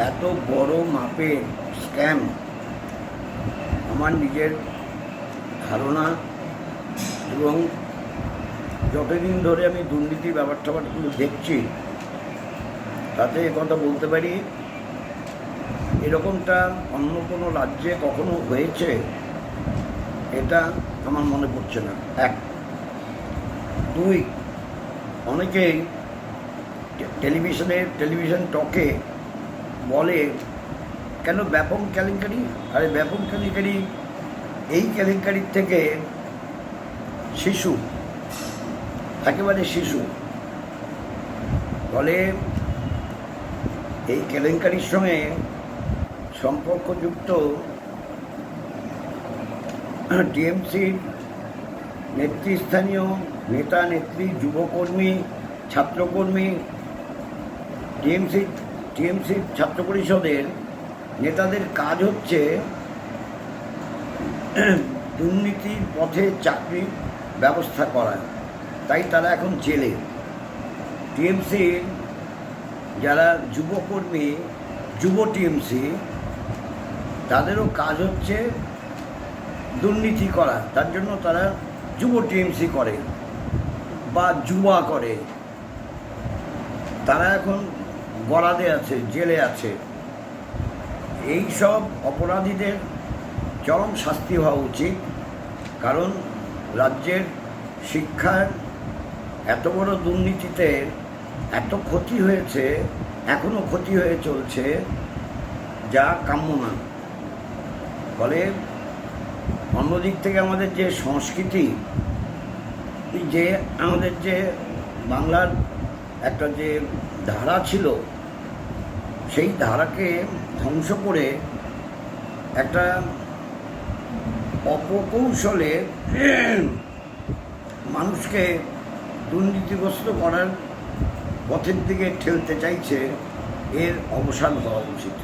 এত বড় মাপের স্ক্যাম আমার নিজের ধারণা এবং যতদিন ধরে আমি দুর্নীতির ব্যাপার ট্যাপারগুলো দেখছি, তাতে কথা বলতে পারি, এরকমটা অন্য কোনো রাজ্যে কখনো হয়েছে? এটা আমার মনে পড়ছে না। এক। দুই, অনেকেই টে- টেলিভিশনে টেলিভিশন টকে বলে, কেন ব্যাপক কেলেঙ্কারি? আরে ব্যাপক কেলেঙ্কারি, এই কেলেঙ্কারির থেকে শিশু, একেবারে শিশু বলে, এই কেলেঙ্কারির সঙ্গে সম্পর্কযুক্ত টিএমসির নেতৃস্থানীয় নেতা, নেত্রী, যুবকর্মী, ছাত্রকর্মী টিএমসি টিএমসি ছাত্র পরিষদের নেতাদের কাজ হচ্ছে দুর্নীতির পথে চাকরির ব্যবস্থা করা। তাই তারা এখন জেলে। টিএমসির যারা যুবকর্মী, যুব টিএমসি, তাদেরও কাজ হচ্ছে দুর্নীতি করা। তার জন্য তারা যুব টিএমসি করে বা যুবা করে। তারা এখন গড়াদে আছে, জেলে আছে। এই সব অপরাধীদের চরম শাস্তি হওয়া উচিত, কারণ রাজ্যের শিক্ষার এত বড় দুর্নীতিতে এত ক্ষতি হয়েছে এখনও ক্ষতি হয়ে চলছে, যা কাম্য না ফলে অন্যদিক থেকে আমাদের যে সংস্কৃতি যে আমাদের যে বাংলার একটা যে ধারা ছিল সেই ধারাকে ধ্বংস করে একটা অপকৌশলে মানুষকে দুর্নীতিগ্রস্ত করার পথের দিকে ঠেলতে চাইছে, এর অবসান হওয়া উচিত।